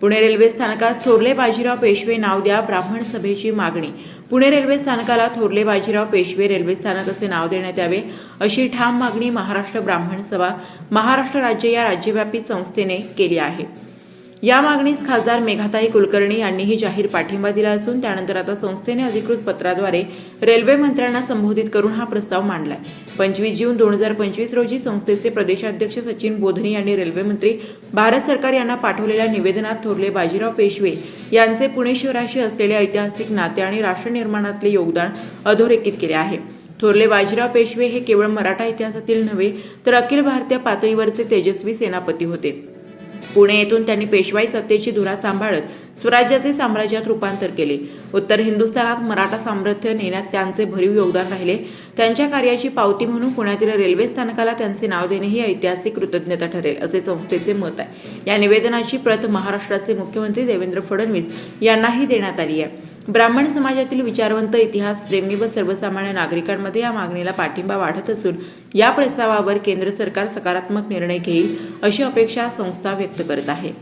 Pune railway स्थानकात थोरले बाजीराव पेशवे नाव द्या ब्राह्मण सभेची मागणी. पुणे रेल्वे स्थानकाला थोरले बाजीराव पेशवे रेल्वे स्थानक असे नाव देण्यात यावे अशी ठाम मागणी महाराष्ट्र ब्राह्मण सभा महाराष्ट्र राज्य या राज्यव्यापी संस्थेने केली आहे. या मागणीस खासदार मेघाताई कुलकर्णी यांनीही जाहीर पाठिंबा दिला असून त्यानंतर आता संस्थेने अधिकृत पत्राद्वारे रेल्वे मंत्र्यांना संबोधित करून हा प्रस्ताव मांडलाय. पंचवीस जून दोन हजार पंचवीस रोजी संस्थेचे प्रदेशाध्यक्ष सचिन बोधनी यांनी रेल्वे मंत्री भारत सरकार यांना पाठवलेल्या निवेदनात थोरले बाजीराव पेशवे यांचे पुणे शहराशी असलेले ऐतिहासिक नाते आणि राष्ट्र निर्माणातले योगदान अधोरेखित केले आहे. थोरले बाजीराव पेशवे हे केवळ मराठा इतिहासातील नव्हे तर अखिल भारतीय पातळीवरचे तेजस्वी सेनापती होते. पुणे येथून त्यांनी पेशवाई सत्तेची धुरा सांभाळत स्वराज्याचे साम्राज्यात रूपांतर केले. उत्तर हिंदुस्थानात मराठा साम्राज्य नेण्यात त्यांचे भरीव योगदान राहिले. त्यांच्या कार्याची पावती म्हणून पुण्यातील रेल्वे स्थानकाला त्यांचे नाव देणे ही ऐतिहासिक कृतज्ञता ठरेल असे संस्थेचे मत आहे. या निवेदनाची प्रत महाराष्ट्राचे मुख्यमंत्री देवेंद्र फडणवीस यांनाही देण्यात आली आहे. ब्राह्मण समाजातील विचारवंत इतिहास प्रेमी व सर्वसामान्य नागरिकांमध्ये या मागणीला पाठिंबा वाढत असून या प्रस्तावावर केंद्र सरकार सकारात्मक निर्णय घेईल अशी अपेक्षा संस्था व्यक्त करत आहे.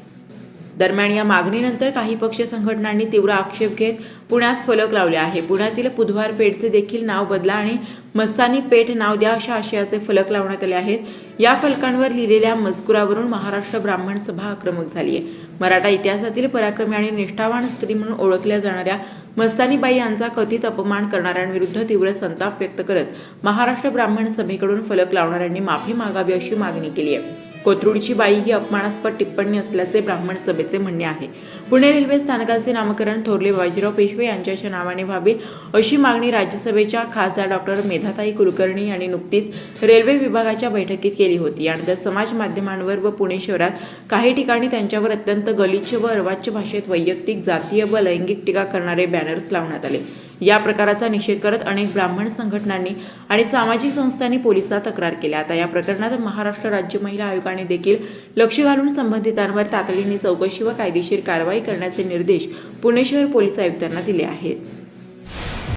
दरम्यान या मागणीनंतर काही पक्ष संघटनांनी तीव्र आक्षेप घेत पुण्यात फलक लावले आहे. पुण्यातील बुधवार पेठचे देखील नाव बदला आणि मस्तानी पेठ नाव द्या अशा आशयाचे फलक लावण्यात आले आहेत. या फलकांवर लिहिलेल्या मजकुरावरून महाराष्ट्र ब्राह्मण सभा आक्रमक झाली आहे. मराठा इतिहासातील पराक्रमी आणि निष्ठावान स्त्री म्हणून ओळखल्या जाणाऱ्या मस्तानीबाई यांचा कथित अपमान करणाऱ्यांविरुद्ध तीव्र संताप व्यक्त करत महाराष्ट्र ब्राह्मण सभेकडून फलक लावणाऱ्यांनी माफी मागावी अशी मागणी केली आहे. कोथरूडची बाई ही अपमानास्पद टिप्पणी असल्याचे ब्राह्मण सभेचे म्हणणे आहे. पुणे रेल्वे स्थानकाचे नामकरण थोरले बाजीराव पेशवे यांच्याच्या नावाने व्हावे अशी मागणी राज्यसभेच्या खासदार डॉक्टर मेधाताई कुलकर्णी यांनी नुकतीच रेल्वे विभागाच्या बैठकीत केली होती. यानंतर समाज माध्यमांवर व पुणे शहरात काही ठिकाणी त्यांच्यावर अत्यंत गलिच्छ व अर्वाच्य भाषेत वैयक्तिक जातीय व लैंगिक टीका करणारे बॅनर्स लावण्यात आले. या प्रकाराचा निषेध करत अनेक ब्राह्मण संघटनांनी आणि सामाजिक संस्थांनी पोलिसात तक्रार केल्या. आता या प्रकरणात महाराष्ट्र राज्य महिला आयोगाने देखील लक्ष घालून संबंधितांवर तातडीने चौकशी व कायदेशीर कारवाई करण्याचे निर्देश पुणे शहर पोलीस आयुक्तांना दिले आहेत.